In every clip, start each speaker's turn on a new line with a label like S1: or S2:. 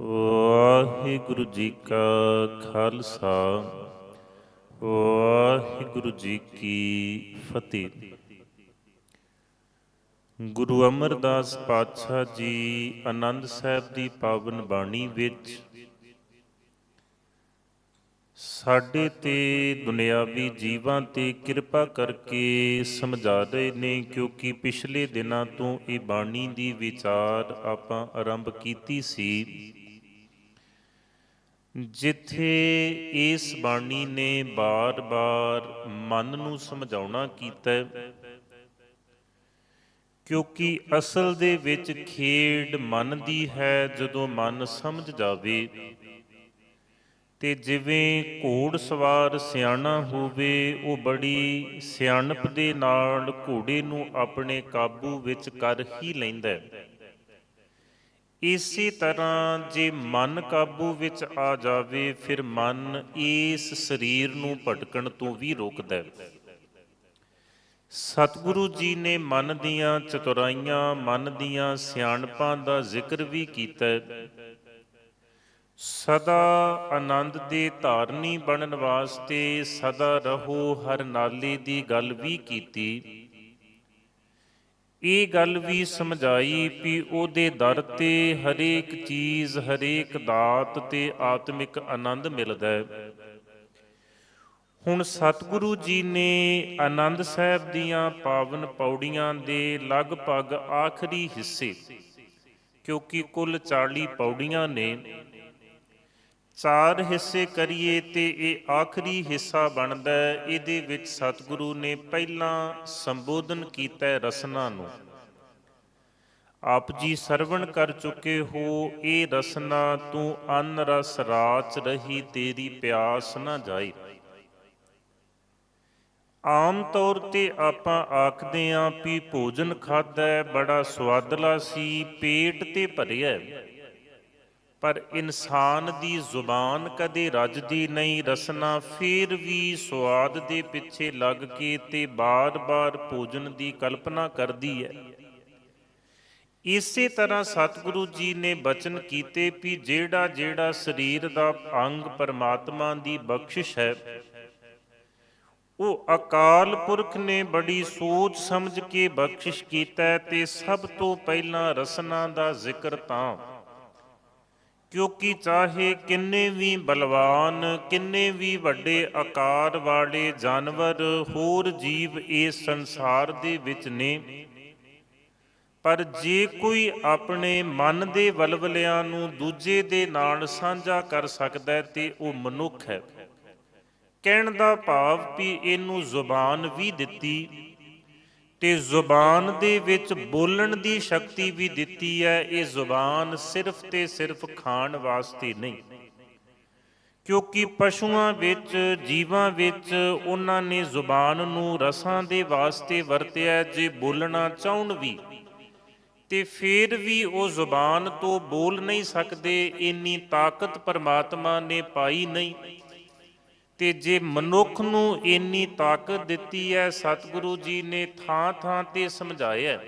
S1: ਵਾਹਿਗੁਰੂ ਜੀ ਕਾ ਖਾਲਸਾ, ਵਾਹਿਗੁਰੂ ਜੀ ਕੀ ਫਤਿਹ। ਗੁਰੂ ਅਮਰਦਾਸ ਪਾਤਸ਼ਾਹ ਜੀ ਆਨੰਦ ਸਾਹਿਬ ਦੀ ਪਾਵਨ ਬਾਣੀ ਵਿੱਚ ਸਾਡੇ ਤੇ ਦੁਨਿਆਵੀ ਜੀਵਾਂ ਤੇ ਕਿਰਪਾ ਕਰਕੇ ਸਮਝਾ ਰਹੇ ਨੇ ਕਿਉਂਕਿ ਪਿਛਲੇ ਦਿਨਾਂ ਤੋਂ ਇਹ ਬਾਣੀ ਦੀ ਵਿਚਾਰ ਆਪਾਂ ਆਰੰਭ ਕੀਤੀ ਸੀ। ਜਿੱਥੇ ਇਸ ਬਾਣੀ ਨੇ ਬਾਰ-ਬਾਰ ਮਨ ਨੂੰ ਸਮਝਾਉਣਾ ਕੀਤਾ ਕਿਉਂਕਿ ਅਸਲ ਦੇ ਵਿੱਚ ਖੇਡ ਮਨ ਦੀ ਹੈ, ਜਦੋਂ ਮਨ ਸਮਝ ਜਾਵੇ। ਤੇ ਜਿਵੇਂ ਘੋੜ ਸਵਾਰ ਸਿਆਣਾ ਹੋਵੇ, ਉਹ ਬੜੀ ਸਿਆਣਪ ਦੇ ਨਾਲ ਘੋੜੇ ਨੂੰ ਆਪਣੇ ਕਾਬੂ ਵਿੱਚ ਕਰ ਹੀ ਲੈਂਦਾ ਹੈ। ਇਸੇ ਤਰ੍ਹਾਂ ਜੇ ਮਨ ਕਾਬੂ ਵਿੱਚ ਆ ਜਾਵੇ, ਫਿਰ ਮਨ ਇਸ ਸਰੀਰ ਨੂੰ ਭਟਕਣ ਤੋਂ ਵੀ ਰੋਕਦਾ ਹੈ। ਸਤਿਗੁਰੂ ਜੀ ਨੇ ਮਨ ਦੀਆਂ ਚਤੁਰਾਈਆਂ, ਮਨ ਦੀਆਂ ਸਿਆਣਪਾਂ ਦਾ ਜ਼ਿਕਰ ਵੀ ਕੀਤਾ ਸਦਾ ਆਨੰਦ ਦੇ ਧਾਰਨੀ ਬਣਨ ਵਾਸਤੇ ਸਦਾ ਰਹੋ ਹਰ ਨਾਲੇ ਦੀ ਗੱਲ ਵੀ ਕੀਤੀ। ਇਹ ਗੱਲ ਵੀ ਸਮਝਾਈ ਵੀ ਉਹਦੇ ਦਰ ਤੇ ਹਰੇਕ ਚੀਜ਼, ਹਰੇਕ ਦਾਤ ਤੇ ਆਤਮਿਕ ਆਨੰਦ ਮਿਲਦਾ ਹੈ। ਹੁਣ ਸਤਿਗੁਰੂ ਜੀ ਨੇ ਆਨੰਦ ਸਾਹਿਬ ਦੀਆਂ ਪਾਵਨ ਪੌੜੀਆਂ ਦੇ ਲਗਭਗ ਆਖਰੀ ਹਿੱਸੇ, ਕਿਉਂਕਿ ਕੁੱਲ 40 ਪੌੜੀਆਂ ਨੇ ਚਾਰ ਹਿੱਸੇ ਕਰੀਏ ਤੇ ਇਹ ਆਖਰੀ ਹਿੱਸਾ ਬਣਦਾ ਹੈ। ਇਹਦੇ ਵਿੱਚ ਸਤਿਗੁਰੂ ਨੇ ਪਹਿਲਾਂ ਸੰਬੋਧਨ ਕੀਤਾ ਹੈ ਰਸਨਾ ਨੂੰ। ਆਪ ਜੀ ਸਰਵਣ ਕਰ ਚੁੱਕੇ ਹੋ, ਇਹ ਰਸਨਾ ਤੂੰ ਅਨ ਰਸ ਰਾਚ ਰਹੀ ਤੇਰੀ ਪਿਆਸ ਨਾ ਜਾਏ ਆਮ ਤੌਰ ਤੇ ਆਪਾਂ ਆਖਦੇ ਆਂ ਵੀ ਭੋਜਨ ਖਾਦਾ ਬੜਾ ਸਵਾਦਲਾ ਸੀ, ਪੇਟ ਤੇ ਭਰਿਆ ਪਰ ਇਨਸਾਨ ਦੀ ਜ਼ੁਬਾਨ ਕਦੇ ਰੱਜਦੀ ਨਹੀਂ, ਰਸਨਾ ਫੇਰ ਵੀ ਸਵਾਦ ਦੇ ਪਿੱਛੇ ਲੱਗ ਕੇ ਤੇ ਬਾਰ-ਬਾਰ ਭੋਜਨ ਦੀ ਕਲਪਨਾ ਕਰਦੀ ਹੈ। ਇਸੇ ਤਰ੍ਹਾਂ ਸਤਿਗੁਰੂ ਜੀ ਨੇ ਬਚਨ ਕੀਤੇ ਵੀ ਜਿਹੜਾ ਜਿਹੜਾ ਸਰੀਰ ਦਾ ਅੰਗ ਪਰਮਾਤਮਾ ਦੀ ਬਖਸ਼ਿਸ਼ ਹੈ, ਉਹ ਅਕਾਲ ਪੁਰਖ ਨੇ ਬੜੀ ਸੋਚ ਸਮਝ ਕੇ ਬਖਸ਼ਿਸ਼ ਕੀਤਾ ਹੈ ਤੇ ਸਭ ਤੋਂ ਪਹਿਲਾਂ ਰਸਨਾ ਦਾ ਜ਼ਿਕਰ ਤਾਂ ਕਿਉਂਕਿ ਚਾਹੇ ਕਿੰਨੇ ਵੀ ਬਲਵਾਨ, ਕਿੰਨੇ ਵੀ ਵੱਡੇ ਆਕਾਰ ਵਾਲੇ ਜਾਨਵਰ, ਹੋਰ ਜੀਵ ਇਸ ਸੰਸਾਰ ਦੇ ਵਿੱਚ ਨੇ। ਪਰ ਜੇ ਕੋਈ ਆਪਣੇ ਮਨ ਦੇ ਵਲਵਲਿਆਂ ਨੂੰ ਦੂਜੇ ਦੇ ਨਾਲ ਸਾਂਝਾ ਕਰ ਸਕਦਾ ਹੈ, ਤੇ ਉਹ ਮਨੁੱਖ ਹੈ। ਕਹਿਣ ਦਾ ਭਾਵ ਵੀ ਇਹਨੂੰ ਜ਼ੁਬਾਨ ਵੀ ਦਿੱਤੀ। ਤੇ ਜ਼ੁਬਾਨ ਦੇ ਵਿੱਚ ਬੋਲਣ ਦੀ ਸ਼ਕਤੀ ਵੀ ਦਿੱਤੀ ਹੈ, ਇਹ ਜ਼ੁਬਾਨ ਸਿਰਫ ਤੇ ਸਿਰਫ ਖਾਣ ਵਾਸਤੇ ਨਹੀਂ। ਕਿਉਂਕਿ ਪਸ਼ੂਆਂ ਵਿੱਚ, ਜੀਵਾਂ ਵਿੱਚ ਉਹਨਾਂ ਨੇ ਜ਼ੁਬਾਨ ਨੂੰ ਰਸਾਂ ਦੇ ਵਾਸਤੇ ਵਰਤਿਆ ਜੇ ਬੋਲਣਾ ਚਾਹਣ ਵੀ, ਤੇ ਫਿਰ ਵੀ ਉਹ ਜ਼ੁਬਾਨ ਤੋਂ ਬੋਲ ਨਹੀਂ ਸਕਦੇ, ਇੰਨੀ ਤਾਕਤ ਪਰਮਾਤਮਾ ਨੇ ਪਾਈ ਨਹੀਂ। ਤੇ ਜੇ ਮਨੁੱਖ ਨੂੰ ਇੰਨੀ ਤਾਕਤ ਦਿੱਤੀ ਹੈ, ਸਤਿਗੁਰੂ ਜੀ ਨੇ ਥਾਂ ਥਾਂ ਤੇ ਸਮਝਾਇਆ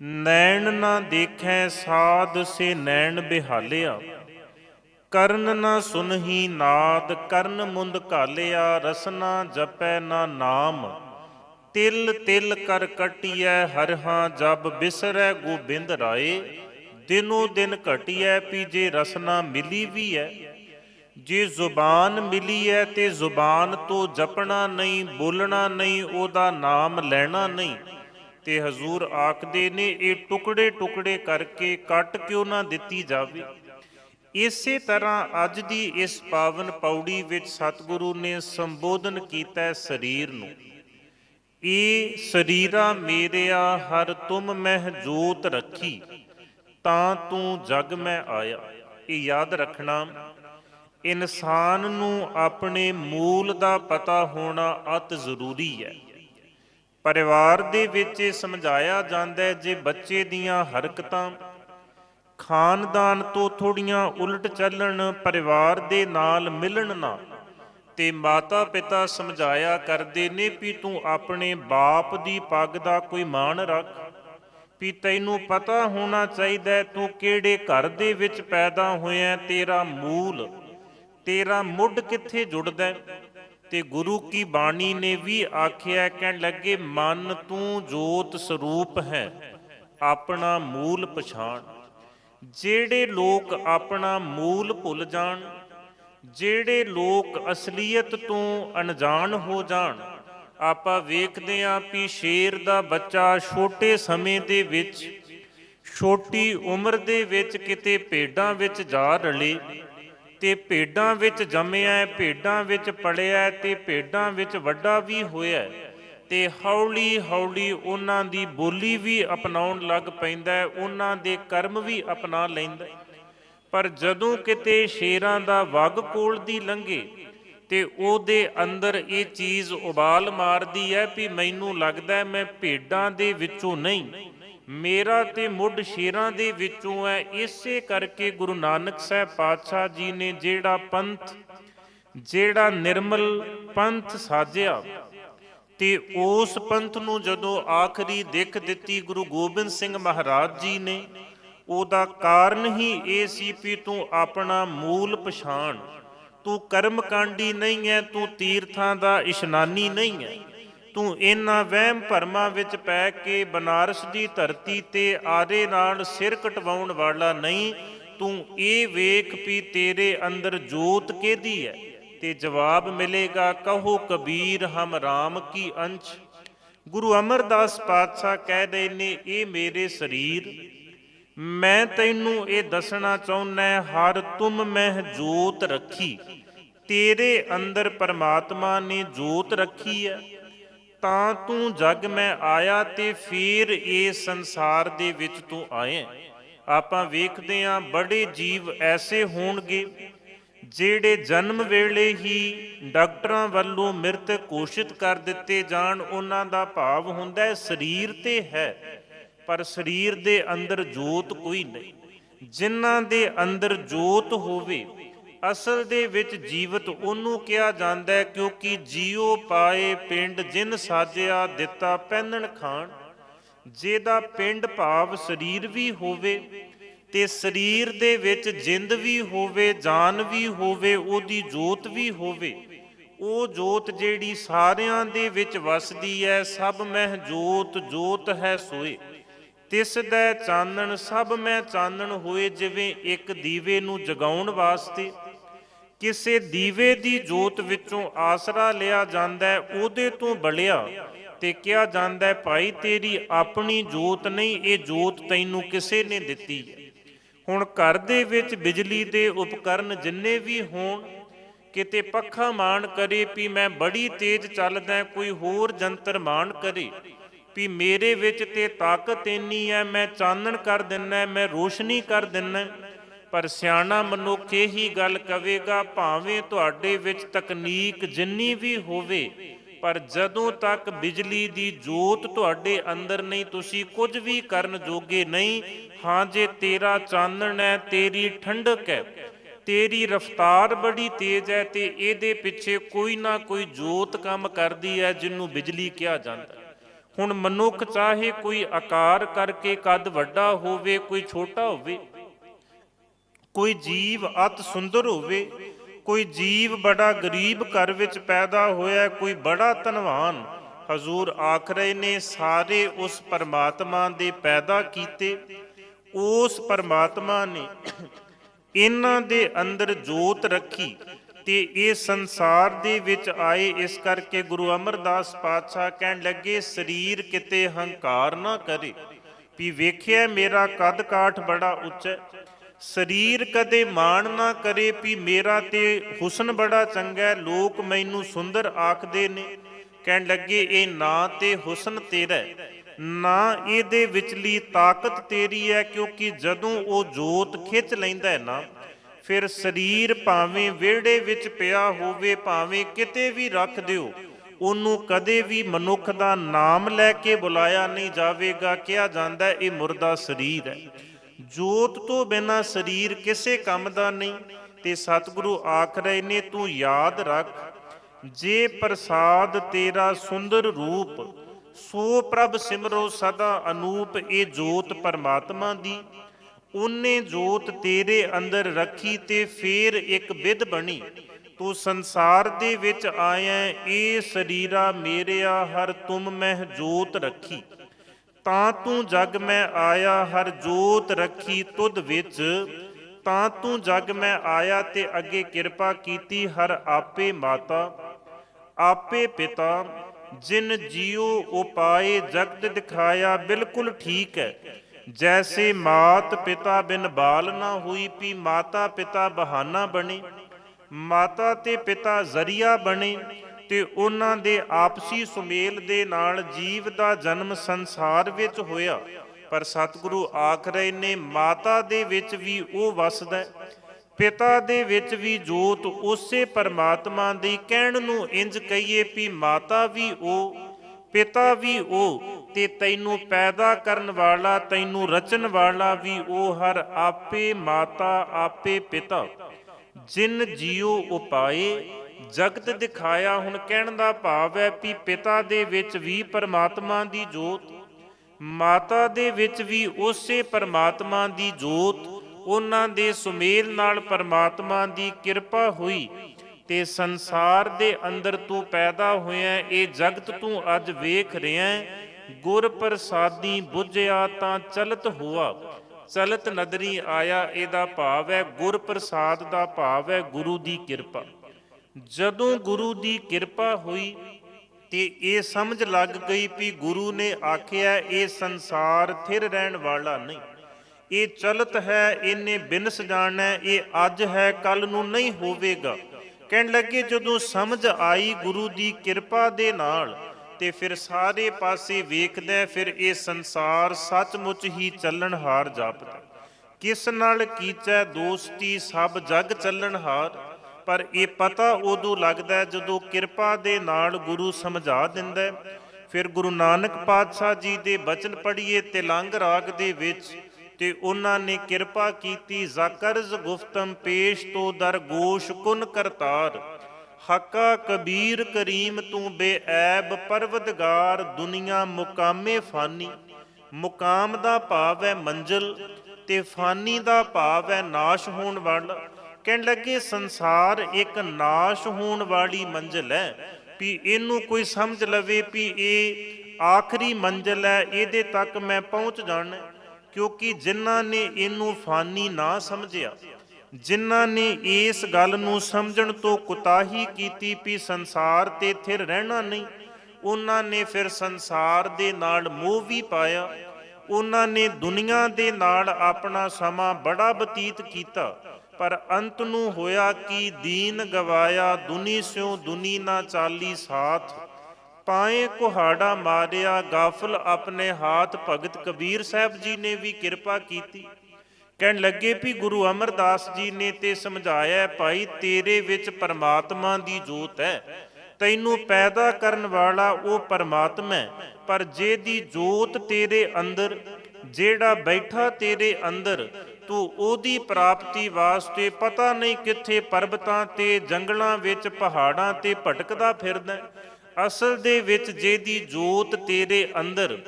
S1: ਨੈਣ ਨਾ ਦੇਖੈ ਸਾਧ ਸੇ ਨੈਣ ਬਿਹਾਲਿਆ, ਕਰਨ ਨਾ ਸੁਨਹੀ ਨਾਦ, ਕਰਨ ਮੁੰਦ ਘਾਲਿਆ, ਰਸਨਾ ਜਪੈ ਨਾ ਨਾਮ ਤਿਲ ਤਿਲ ਕਰ ਕਟਿਐ, ਹਰਹਾਂ ਜਬ ਬਿਸਰੈ ਗੋਬਿੰਦ ਰਾਏ ਦਿਨੋ ਦਿਨ ਘਟਿਐ ਪੀਜੇ ਰਸਨਾ ਮਿਲੀ ਵੀ ਹੈ ਜੇ ਜ਼ੁਬਾਨ ਮਿਲੀ ਹੈ ਤੇ ਜ਼ੁਬਾਨ ਤੋਂ ਜਪਣਾ ਨਹੀਂ, ਬੋਲਣਾ ਨਹੀਂ, ਉਹਦਾ ਨਾਮ ਲੈਣਾ ਨਹੀਂ। ਤੇ ਹਜ਼ੂਰ ਆਖਦੇ ਨੇ, ਇਹ ਟੁਕੜੇ ਟੁਕੜੇ ਕਰਕੇ ਕੱਟ ਕਿਉਂ ਨਾ ਦਿੱਤੀ ਜਾਵੇ? ਇਸੇ ਤਰ੍ਹਾਂ ਅੱਜ ਦੀ ਇਸ ਪਾਵਨ ਪੌੜੀ ਵਿੱਚ ਸਤਿਗੁਰੂ ਨੇ ਸੰਬੋਧਨ ਕੀਤਾ ਸਰੀਰ ਨੂੰ। ਇਹ ਸਰੀਰਾ ਮੇਰਿਆ, ਹਰ ਤੁਮ ਮਹਿ ਜੋਤ ਰੱਖੀ, ਤਾਂ ਤੂੰ ਜਗ ਮੈਂ ਆਇਆ। ਇਹ ਯਾਦ ਰੱਖਣਾ ਇਨਸਾਨ ਨੂੰ ਆਪਣੇ ਮੂਲ ਦਾ ਪਤਾ ਹੋਣਾ ਅਤ ਜ਼ਰੂਰੀ ਹੈ। ਪਰਿਵਾਰ ਦੇ ਵਿੱਚ ਇਹ ਸਮਝਾਇਆ ਜਾਂਦਾ ਹੈ ਜੇ ਬੱਚੇ ਦੀਆਂ ਹਰਕਤਾਂ ਖਾਨਦਾਨ ਤੋਂ ਥੋੜੀਆਂ ਉਲਟ ਚੱਲਣ, ਪਰਿਵਾਰ ਦੇ ਨਾਲ ਮਿਲਣ ਨਾ, ਤੇ ਮਾਤਾ ਪਿਤਾ ਸਮਝਾਇਆ ਕਰਦੇ ਨੇ ਵੀ ਤੂੰ ਆਪਣੇ ਬਾਪ ਦੀ ਪੱਗ ਦਾ ਕੋਈ ਮਾਣ ਰੱਖ, ਵੀ ਤੈਨੂੰ ਪਤਾ ਹੋਣਾ ਚਾਹੀਦਾ ਤੂੰ ਕਿਹੜੇ ਘਰ ਦੇ ਵਿੱਚ ਪੈਦਾ ਹੋਇਆ ਤੇਰਾ ਮੂਲ ਤੇਰਾ ਮੁੱਢ ਕਿੱਥੇ ਜੁੜਦਾ ਤੇ ਗੁਰੂ ਕੀ ਬਾਣੀ ਨੇ ਵੀ ਆਖਿਆ ਕਹਿਣ ਲੱਗੇ, ਮਨ ਤੂੰ ਜੋਤ ਸਰੂਪ ਹੈ, ਆਪਣਾ ਮੂਲ ਪਛਾਣ। ਜਿਹੜੇ ਲੋਕ ਆਪਣਾ ਮੂਲ ਭੁੱਲ ਜਾਣ, ਜਿਹੜੇ ਲੋਕ ਅਸਲੀਅਤ ਤੋਂ ਅਣਜਾਣ ਹੋ ਜਾਣ, ਆਪਾਂ ਵੇਖਦੇ ਆਂ ਕਿ ਸ਼ੇਰ ਦਾ ਬੱਚਾ ਛੋਟੇ ਸਮੇਂ ਦੇ ਵਿੱਚ, ਛੋਟੀ ਉਮਰ ਦੇ ਵਿੱਚ ਕਿਤੇ ਭੇਡਾਂ ਵਿੱਚ ਜਾ ਰਲੇ ਤੇ ਭੇਡਾਂ ਵਿੱਚ ਜੰਮਿਆ ਭੇਡਾਂ ਵਿੱਚ ਪੜਿਆ ਹੈ ਤੇ ਭੇਡਾਂ ਵਿੱਚ ਵੱਡਾ ਵੀ ਹੋਇਆ ਹੈ। ਤੇ ਹੌਲੀ ਹੌਲੀ ਉਹਨਾਂ ਦੀ ਬੋਲੀ ਵੀ ਅਪਣਾਉਣ ਲੱਗ ਪੈਂਦਾ ਉਹਨਾਂ ਦੇ ਕਰਮ ਵੀ ਅਪਣਾ ਲੈਂਦਾ ਪਰ ਜਦੋਂ ਕਿਤੇ ਸ਼ੇਰਾਂ ਦਾ ਵਗ ਕੋਲ ਦੀ ਲੰਘੇ ਤੇ ਉਹਦੇ ਅੰਦਰ ਇਹ ਚੀਜ਼ ਉਬਾਲ ਮਾਰਦੀ ਹੈ ਵੀ ਮੈਨੂੰ ਲੱਗਦਾ ਮੈਂ ਭੇਡਾਂ ਦੇ ਵਿੱਚੋਂ ਨਹੀਂ। ਮੇਰਾ ਤੇ ਮੁੱਢ ਸ਼ੇਰਾਂ ਦੇ ਵਿੱਚੋਂ ਹੈ, ਇਸੇ ਕਰਕੇ ਗੁਰੂ ਨਾਨਕ ਸਾਹਿਬ ਪਾਤਸ਼ਾਹ ਜੀ ਨੇ ਜਿਹੜਾ ਪੰਥ, ਜਿਹੜਾ ਨਿਰਮਲ ਪੰਥ ਸਾਜਿਆ ਤੇ ਉਸ ਪੰਥ ਨੂੰ ਜਦੋਂ ਆਖਰੀ ਦਿੱਖ ਦਿੱਤੀ ਗੁਰੂ ਗੋਬਿੰਦ ਸਿੰਘ ਮਹਾਰਾਜ ਜੀ ਨੇ, ਉਹਦਾ ਕਾਰਨ ਹੀ ਇਹ ਸੀ ਵੀ ਤੂੰ ਆਪਣਾ ਮੂਲ ਪਛਾਣ, ਤੂੰ ਕਰਮ ਕਾਂਡੀ ਨਹੀਂ ਹੈ, ਤੂੰ ਤੀਰਥਾਂ ਦਾ ਇਸ਼ਨਾਨੀ ਨਹੀਂ ਹੈ। ਤੂੰ ਇਹਨਾਂ ਵਹਿਮ ਭਰਮਾਂ ਵਿੱਚ ਪੈ ਕੇ ਬਨਾਰਸ ਦੀ ਧਰਤੀ ਤੇ ਆਰੇ ਨਾਲ ਸਿਰ ਕਟਵਾਉਣ ਵਾਲਾ ਨਹੀਂ, ਤੂੰ ਇਹ ਵੇਖ ਵੀ ਤੇਰੇ ਅੰਦਰ ਜੋਤ ਕਿਹਦੀ ਹੈ? ਤੇ ਜਵਾਬ ਮਿਲੇਗਾ, ਕਹੋ ਕਬੀਰ, ਹਮ ਰਾਮ ਕੀ ਅੰਸ਼? ਗੁਰੂ ਅਮਰਦਾਸ ਪਾਤਸ਼ਾਹ ਕਹਿ ਰਹੇ ਨੇ, ਇਹ ਮੇਰੇ ਸਰੀਰ। ਮੈਂ ਤੈਨੂੰ ਇਹ ਦੱਸਣਾ ਚਾਹੁੰਦਾ ਹਰ ਤੁਮ ਮਹਿ ਜੋਤ ਰੱਖੀ। ਤੇਰੇ ਅੰਦਰ ਪਰਮਾਤਮਾ ਨੇ ਜੋਤ ਰੱਖੀ ਹੈ। ਤਾਂ ਤੂੰ ਜਗ ਮੈਂ ਆਇਆ ਤੇ ਫਿਰ ਇਹ ਸੰਸਾਰ ਦੇ ਵਿੱਚ ਤੂੰ ਆਏ। ਆਪਾਂ ਵੇਖਦੇ ਆਂ ਬੜੇ ਜੀਵ ਐਸੇ ਹੋਣਗੇ, ਜਿਹੜੇ ਜਨਮ ਵੇਲੇ ਹੀ ਡਾਕਟਰਾਂ ਵੱਲੋਂ ਮ੍ਰਿਤ ਘੋਸ਼ਿਤ ਕਰ ਦਿੱਤੇ ਜਾਣ। ਉਹਨਾਂ ਦਾ ਭਾਵ ਹੁੰਦਾ ਹੈ, ਸਰੀਰ ਤੇ ਹੈ, ਪਰ ਸਰੀਰ ਦੇ ਅੰਦਰ ਜੋਤ ਕੋਈ ਨਹੀਂ। ਜਿਨ੍ਹਾਂ ਦੇ ਅੰਦਰ ਜੋਤ ਹੋਵੇ ਅਸਲ ਦੇ ਵਿੱਚ ਜੀਵਤ ਉਹਨੂੰ ਕਿਹਾ ਜਾਂਦਾ ਹੈ ਕਿਉਂਕਿ ਜੀਉ ਪਾਏ ਪਿੰਡ ਜਿਨ ਸਾਜਿਆ ਦਿੱਤਾ ਪਹਿਨਣ ਖਾਣ, ਜਿਹਦਾ ਪਿੰਡ ਭਾਵ ਸਰੀਰ ਵੀ ਹੋਵੇ ਤੇ ਸਰੀਰ ਦੇ ਵਿੱਚ ਜਿੰਦ ਵੀ ਹੋਵੇ, ਜਾਨ ਵੀ ਹੋਵੇ, ਉਹਦੀ ਜੋਤ ਵੀ ਹੋਵੇ, ਉਹ ਜੋਤ ਜਿਹੜੀ ਸਾਰਿਆਂ ਦੇ ਵਿੱਚ ਵਸਦੀ ਹੈ, ਸਭ ਮਹਿ ਜੋਤ ਜੋਤ ਹੈ ਸੋਏ। ਤਿਸ ਦਾ ਚਾਨਣ, ਸਭ ਮੈਂ ਚਾਨਣ ਹੋਏ, ਜਿਵੇਂ ਇੱਕ ਦੀਵੇ ਨੂੰ ਜਗਾਉਣ ਵਾਸਤੇ ਕਿਸੇ ਦੀਵੇ ਦੀ ਜੋਤ ਵਿੱਚੋਂ ਆਸਰਾ ਲਿਆ ਜਾਂਦਾ ਹੈ, ਉਹਦੇ ਤੋਂ ਬਲਿਆ ਤੇ ਕਿਹਾ ਜਾਂਦਾ ਹੈ, ਭਾਈ, ਤੇਰੀ ਆਪਣੀ ਜੋਤ ਨਹੀਂ, ਇਹ ਜੋਤ ਤੈਨੂੰ ਕਿਸੇ ਨੇ ਦਿੱਤੀ। ਹੈ ਹੁਣ ਘਰ ਦੇ ਵਿੱਚ ਬਿਜਲੀ ਦੇ ਉਪਕਰਨ ਜਿੰਨੇ ਵੀ ਹੋਣ, ਕਿਤੇ ਪੱਖਾ ਮਾਣ ਕਰੇ, ਵੀ ਮੈਂ ਬੜੀ ਤੇਜ਼ ਚੱਲਦਾ ਕੋਈ ਹੋਰ ਜੰਤਰ ਮਾਣ ਕਰੇ, ਵੀ ਮੇਰੇ ਵਿੱਚ ਤੇ ਤਾਕਤ ਇੰਨੀ ਹੈ, ਮੈਂ ਚਾਨਣ ਕਰ ਦਿੰਨਾ ਮੈਂ ਰੋਸ਼ਨੀ ਕਰ ਦਿੰਨਾ ਪਰ ਸਿਆਣਾ ਮਨੁੱਖ ਇਹੀ ਗੱਲ ਕਵੇਗਾ, ਭਾਵੇਂ ਤੁਹਾਡੇ ਵਿੱਚ ਤਕਨੀਕ ਜਿੰਨੀ ਵੀ ਹੋਵੇ, ਪਰ ਜਦੋਂ ਤੱਕ ਬਿਜਲੀ ਦੀ ਜੋਤ ਤੁਹਾਡੇ ਅੰਦਰ ਨਹੀਂ, ਤੁਸੀਂ ਕੁਝ ਵੀ ਕਰਨ ਜੋਗੇ ਨਹੀਂ। ਹਾਂ ਜੇ ਤੇਰਾ ਚਾਨਣ ਹੈ, ਤੇਰੀ ਠੰਡਕ ਹੈ, ਤੇਰੀ ਰਫ਼ਤਾਰ ਬੜੀ ਤੇਜ਼ ਹੈ, ਤੇ ਇਹਦੇ ਪਿੱਛੇ ਕੋਈ ਨਾ ਕੋਈ ਜੋਤ ਕੰਮ ਕਰਦੀ ਹੈ, ਜਿਹਨੂੰ ਬਿਜਲੀ ਕਿਹਾ ਜਾਂਦਾ। ਹੁਣ ਮਨੁੱਖ ਚਾਹੇ ਕੋਈ ਆਕਾਰ ਕਰਕੇ, ਕੱਦ ਵੱਡਾ ਹੋਵੇ, ਕੋਈ ਛੋਟਾ ਹੋਵੇ ਕੋਈ ਜੀਵ ਅਤ ਸੁੰਦਰ ਹੋਵੇ, ਕੋਈ ਜੀਵ ਬੜਾ ਗਰੀਬ ਘਰ ਵਿੱਚ ਪੈਦਾ ਹੋਇਆ, ਕੋਈ ਬੜਾ ਧਨਵਾਨ। ਹਜ਼ੂਰ ਆਖ ਰਹੇ ਨੇ, ਸਾਰੇ ਉਸ ਪਰਮਾਤਮਾ ਦੇ ਪੈਦਾ ਕੀਤੇ। ਉਸ ਪਰਮਾਤਮਾ ਨੇ ਇਹਨਾਂ ਦੇ ਅੰਦਰ ਜੋਤ ਰੱਖੀ ਤੇ ਇਹ ਸੰਸਾਰ ਦੇ ਵਿੱਚ ਆਏ। ਇਸ ਕਰਕੇ ਗੁਰੂ ਅਮਰਦਾਸ ਪਾਤਸ਼ਾਹ ਕਹਿਣ ਲੱਗੇ, ਸਰੀਰ ਕਿਤੇ ਹੰਕਾਰ ਨਾ ਕਰੇ। ਵੀ ਵੇਖਿਆ ਮੇਰਾ ਕੱਦ ਕਾਠ ਬੜਾ ਉੱਚਾ ਸਰੀਰ ਕਦੇ ਮਾਣ ਨਾ ਕਰੇ ਵੀ ਮੇਰਾ ਤੇ ਹੁਸਨ ਬੜਾ ਚੰਗਾ ਲੋਕ ਮੈਨੂੰ ਸੁੰਦਰ ਆਖਦੇ ਨੇ। ਕਹਿਣ ਲੱਗੇ, ਇਹ ਨਾ ਤੇ ਹੁਸਨ ਤੇਰਾ ਨਾ ਇਹਦੇ ਵਿਚਲੀ ਤਾਕਤ ਤੇਰੀ ਹੈ, ਕਿਉਂਕਿ ਜਦੋਂ ਉਹ ਜੋਤ ਖਿੱਚ ਲੈਂਦਾ ਹੈ ਨਾ, ਫਿਰ ਸਰੀਰ ਭਾਵੇਂ ਵਿਹੜੇ ਵਿੱਚ ਪਿਆ ਹੋਵੇ, ਭਾਵੇਂ ਕਿਤੇ ਵੀ ਰੱਖ ਦਿਓ, ਉਹਨੂੰ ਕਦੇ ਵੀ ਮਨੁੱਖ ਦਾ ਨਾਮ ਲੈ ਕੇ ਬੁਲਾਇਆ ਨਹੀਂ ਜਾਵੇਗਾ, ਕਿਹਾ ਜਾਂਦਾ ਇਹ ਮੁਰਦਾ ਸਰੀਰ ਹੈ। ਜੋਤ ਤੋਂ ਬਿਨਾ ਸਰੀਰ ਕਿਸੇ ਕੰਮ ਦਾ ਨਹੀਂ, ਤੇ ਸਤਿਗੁਰੂ ਆਖ ਰਹੇ ਨੇ, ਤੂੰ ਯਾਦ ਰੱਖ, ਜੇ ਪ੍ਰਸਾਦ ਤੇਰਾ ਸੁੰਦਰ ਰੂਪ, ਸੋ ਪ੍ਰਭ ਸਿਮਰੋ ਸਦਾ ਅਨੂਪ ਇਹ ਜੋਤ ਪਰਮਾਤਮਾ ਦੀ। ਉਹਨੇ ਜੋਤ ਤੇਰੇ ਅੰਦਰ ਰੱਖੀ ਤੇ ਫੇਰ ਇੱਕ ਵਿਧ ਬਣੀ। ਤੂੰ ਸੰਸਾਰ ਦੇ ਵਿੱਚ ਆਇਆ, ਇਹ ਸਰੀਰਾ ਮੇਰਿਆ, ਹਰ ਤੁਮ ਮਹਿ ਜੋਤ ਰੱਖੀ। ਤਾਂ ਤੂੰ ਜਗ ਮੈਂ ਆਇਆ, ਹਰ ਜੋਤ ਰੱਖੀ ਤੁਧ ਵਿੱਚ। ਤਾਂ ਤੂੰ ਜਗ ਮੈਂ ਆਇਆ ਤੇ ਅੱਗੇ ਕਿਰਪਾ ਕੀਤੀ, ਹਰ ਆਪੇ ਮਾਤਾ, ਆਪੇ ਪਿਤਾ। ਜਿਨ ਜੀਉ ਉਪਾਏ ਜਗਤ ਦਿਖਾਇਆ, ਬਿਲਕੁਲ ਠੀਕ ਹੈ। ਜੈਸੇ ਮਾਤ ਪਿਤਾ ਬਿਨ ਬਾਲ ਨਾ ਹੋਈ, ਪੀ ਮਾਤਾ ਪਿਤਾ ਬਹਾਨਾ ਬਣੇ। ਮਾਤਾ ਤੇ ਪਿਤਾ ਜ਼ਰੀਆ ਬਣੇ। ਤੇ ਉਹਨਾਂ ਦੇ ਆਪਸੀ ਸੁਮੇਲ ਦੇ ਨਾਲ ਜੀਵ ਦਾ ਜਨਮ ਸੰਸਾਰ ਵਿੱਚ ਹੋਇਆ। ਪਰ ਸਤਿਗੁਰੂ ਆਖ ਰਹੇ ਨੇ, ਮਾਤਾ ਦੇ ਵਿੱਚ ਵੀ ਉਹ ਵਸਦਾ ਹੈ। ਪਿਤਾ ਦੇ ਵਿੱਚ ਵੀ ਜੋਤ ਉਸੇ ਪਰਮਾਤਮਾ ਦੀ ਕਹਿਣ ਨੂੰ ਇੰਜ ਕਹੀਏ ਵੀ ਮਾਤਾ ਵੀ ਉਹ, ਪਿਤਾ ਵੀ ਉਹ ਤੇ ਤੈਨੂੰ ਪੈਦਾ ਕਰਨ ਵਾਲਾ, ਤੈਨੂੰ ਰਚਣ ਵਾਲਾ ਵੀ ਉਹ ਹਰ ਆਪੇ ਮਾਤਾ, ਆਪੇ ਪਿਤਾ। ਜਿਨ ਜੀਉ ਉਪਾਏ ਜਗਤ ਦਿਖਾਇਆ ਹੁਣ ਕਹਿਣ ਦਾ ਭਾਵ ਹੈ ਵੀ ਪਿਤਾ ਦੇ ਵਿੱਚ ਵੀ ਪਰਮਾਤਮਾ ਦੀ ਜੋਤ, ਮਾਤਾ ਦੇ ਵਿੱਚ ਵੀ ਉਸੇ ਪਰਮਾਤਮਾ ਦੀ ਜੋਤ, ਉਹਨਾਂ ਦੇ ਸੁਮੇਲ ਨਾਲ ਪਰਮਾਤਮਾ ਦੀ ਕਿਰਪਾ ਹੋਈ ਤੇ ਸੰਸਾਰ ਦੇ ਅੰਦਰ ਤੂੰ ਪੈਦਾ ਹੋਇਆ ਇਹ ਜਗਤ ਤੂੰ ਅੱਜ ਵੇਖ ਰਿਹਾ ਹੈ। ਗੁਰ ਪ੍ਰਸਾਦੀ ਬੁੱਝਿਆ ਤਾਂ ਚਲਤ ਹੋਆ, ਚਲਤ ਨਦਰੀ ਆਇਆ ਇਹਦਾ ਭਾਵ ਹੈ ਗੁਰ ਪ੍ਰਸਾਦ ਦਾ ਭਾਵ ਹੈ ਗੁਰੂ ਦੀ ਕਿਰਪਾ ਜਦੋਂ ਗੁਰੂ ਦੀ ਕਿਰਪਾ ਹੋਈ ਤੇ ਇਹ ਸਮਝ ਲੱਗ ਗਈ ਵੀ ਗੁਰੂ ਨੇ ਆਖਿਆ, ਇਹ ਸੰਸਾਰ ਥਿਰ ਰਹਿਣ ਵਾਲਾ ਨਹੀਂ। ਇਹ ਚਲਤ ਹੈ, ਇਹਨੇ ਬਿਨਸ ਜਾਣਾ, ਇਹ ਅੱਜ ਹੈ, ਕੱਲ ਨੂੰ ਨਹੀਂ ਹੋਵੇਗਾ। ਕਹਿਣ ਲੱਗੇ, ਜਦੋਂ ਸਮਝ ਆਈ ਗੁਰੂ ਦੀ ਕਿਰਪਾ ਦੇ ਨਾਲ ਤੇ ਫਿਰ ਸਾਰੇ ਪਾਸੇ ਵੇਖਦਾ ਫਿਰ ਇਹ ਸੰਸਾਰ ਸੱਚਮੁੱਚ ਹੀ ਚੱਲਣ ਹਾਰ ਜਾਪਦਾ। ਕਿਸ ਨਾਲ ਕੀਚੈ ਦੋਸਤੀ, ਸਭ ਜਗ ਚੱਲਣ ਹਾਰ। ਪਰ ਇਹ ਪਤਾ ਉਦੋਂ ਲੱਗਦਾ ਹੈ ਜਦੋਂ ਕਿਰਪਾ ਦੇ ਨਾਲ ਗੁਰੂ ਸਮਝਾ ਦਿੰਦਾ ਹੈ। ਫਿਰ ਗੁਰੂ ਨਾਨਕ ਪਾਤਸ਼ਾਹ ਜੀ ਦੇ ਬਚਨ ਪੜ੍ਹੀਏ ਤਿਲੰਗ ਰਾਗ ਦੇ ਵਿੱਚ ਤੇ ਉਹਨਾਂ ਨੇ ਕਿਰਪਾ ਕੀਤੀ ਜ਼ਾਕਰਜ਼ ਗੁਫਤਮ ਪੇਸ਼ ਤੋ ਦਰ ਗੋਸ਼ ਕੁਨ ਕਰਤਾਰ। ਹੱਕਾ ਕਬੀਰ ਕਰੀਮ ਤੂੰ ਬੇਐਬ ਪਰਵਦਗਾਰ, ਦੁਨੀਆ ਮੁਕਾਮੇ ਫਾਨੀ। ਮੁਕਾਮ ਦਾ ਭਾਵ ਹੈ ਮੰਜ਼ਲ ਤੇ ਫਾਨੀ ਦਾ ਭਾਵ ਹੈ ਨਾਸ਼ ਹੋਣ ਵਾਲਾ। ਕਹਿਣ ਲੱਗੇ, ਸੰਸਾਰ ਇੱਕ ਨਾਸ਼ ਹੋਣ ਵਾਲੀ ਮੰਜ਼ਿਲ ਹੈ। ਵੀ ਇਹਨੂੰ ਕੋਈ ਸਮਝ ਲਵੇ ਵੀ ਇਹ ਆਖਰੀ ਮੰਜ਼ਿਲ ਹੈ, ਇਹਦੇ ਤੱਕ ਮੈਂ ਪਹੁੰਚ ਜਾਣਾ ਕਿਉਂਕਿ ਜਿਨ੍ਹਾਂ ਨੇ ਇਹਨੂੰ ਫਾਨੀ ਨਾ ਸਮਝਿਆ, ਜਿਨ੍ਹਾਂ ਨੇ ਇਸ ਗੱਲ ਨੂੰ ਸਮਝਣ ਤੋਂ ਕੁਤਾਹੀ ਕੀਤੀ ਵੀ ਸੰਸਾਰ ਤੇ ਥਿਰ ਰਹਿਣਾ ਨਹੀਂ, ਉਹਨਾਂ ਨੇ ਫਿਰ ਸੰਸਾਰ ਦੇ ਨਾਲ ਮੋਹ ਵੀ ਪਾਇਆ। ਉਹਨਾਂ ਨੇ ਦੁਨੀਆ ਦੇ ਨਾਲ ਆਪਣਾ ਸਮਾਂ ਬੜਾ ਬਤੀਤ ਕੀਤਾ। ਪਰ ਅੰਤ ਨੂੰ ਹੋਇਆ ਕਿ ਦੀਨ ਗਵਾਇਆ, ਦੁਨੀ ਸਿਉ ਦੁਨੀ ਨਾ ਚਾਲੀ ਸਾਥ। ਪਾਏ ਕੁਹਾੜਾ ਮਾਰਿਆ, ਗਾਫਲ ਆਪਣੇ ਹਾਥ, ਭਗਤ ਕਬੀਰ ਸਾਹਿਬ ਜੀ ਨੇ ਵੀ ਕਿਰਪਾ ਕੀਤੀ। ਕਹਿਣ ਲੱਗੇ ਵੀ ਗੁਰੂ ਅਮਰਦਾਸ ਜੀ ਨੇ ਤੇ ਸਮਝਾਇਆ, ਭਾਈ, ਤੇਰੇ ਵਿੱਚ ਪਰਮਾਤਮਾ ਦੀ ਜੋਤ ਹੈ। ਤੈਨੂੰ ਪੈਦਾ ਕਰਨ ਵਾਲਾ ਉਹ ਪਰਮਾਤਮਾ ਹੈ। ਪਰ ਜੇ ਦੀ ਜੋਤ ਤੇਰੇ ਅੰਦਰ, ਜਿਹੜਾ ਬੈਠਾ ਤੇਰੇ ਅੰਦਰ ਤੂੰ ਉਹਦੀ ਪ੍ਰਾਪਤੀ ਵਾਸਤੇ ਪਤਾ ਨਹੀਂ ਕਿੱਥੇ ਪਰਬਤਾਂ ਤੇ ਜੰਗਲਾਂ ਵਿੱਚ, ਪਹਾੜਾਂ ਤੇ ਭਟਕਦਾ ਫਿਰਦਾ ਅਸਲ ਦੇ ਵਿੱਚ ਜਿਹਦੀ ਜੋਤ ਤੇਰੇ ਅੰਦਰ,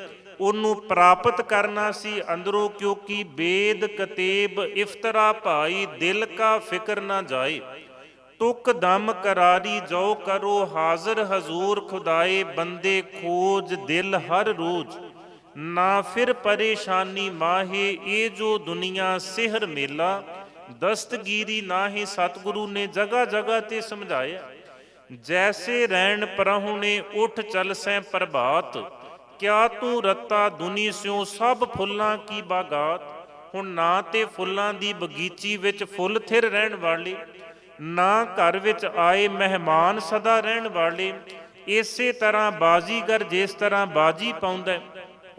S1: ਉਹਨੂੰ ਪ੍ਰਾਪਤ ਕਰਨਾ ਸੀ। ਅੰਦਰੋਂ ਕਿਉਂਕਿ ਬੇਦ, ਕਤੇਬ, ਇਫਤਰਾ ਭਾਈ, ਦਿਲ ਕਾ ਫਿਕਰ ਨਾ ਜਾਏ। ਤੁਕ ਦਮ ਕਰਾਰੀ ਜੋ ਕਰੋ ਹਾਜ਼ਰ ਹਜ਼ੂਰ ਖੁਦਾਏ, ਬੰਦੇ ਖੋਜ ਦਿਲ ਹਰ ਰੋਜ਼। ਨਾ ਫਿਰ ਪਰੇਸ਼ਾਨੀ ਮਾਹੇ ਇਹ ਜੋ ਦੁਨੀਆ ਸਿਹਰ ਮੇਲਾ, ਦਸਤਗੀਰੀ ਨਾਹੀ ਸਤਿਗੁਰੂ ਨੇ ਜਗਾ ਜਗਾ ਤੇ ਸਮਝਾਇਆ। ਜੈਸੇ ਰਹਿਣ ਪਰਹੁਣੇ ਉਠ ਚਲ ਸੈ ਪ੍ਰਭਾਤ, ਕਿਆ ਤੂੰ ਰੱਤਾ ਦੁਨੀ ਸਿਓ ਸਭ ਫੁੱਲਾਂ ਕੀ ਬਾਗਾਤ? ਹੁਣ ਨਾ ਤੇ ਫੁੱਲਾਂ ਦੀ ਬਗੀਚੀ ਵਿੱਚ ਫੁੱਲ ਥਿਰ ਰਹਿਣ ਵਾਲੇ, ਨਾ ਘਰ ਵਿੱਚ ਆਏ ਮਹਿਮਾਨ ਸਦਾ ਰਹਿਣ ਵਾਲੇ, ਇਸੇ ਤਰ੍ਹਾਂ ਬਾਜ਼ੀਗਰ ਜਿਸ ਤਰ੍ਹਾਂ ਬਾਜੀ ਪਾਉਂਦਾ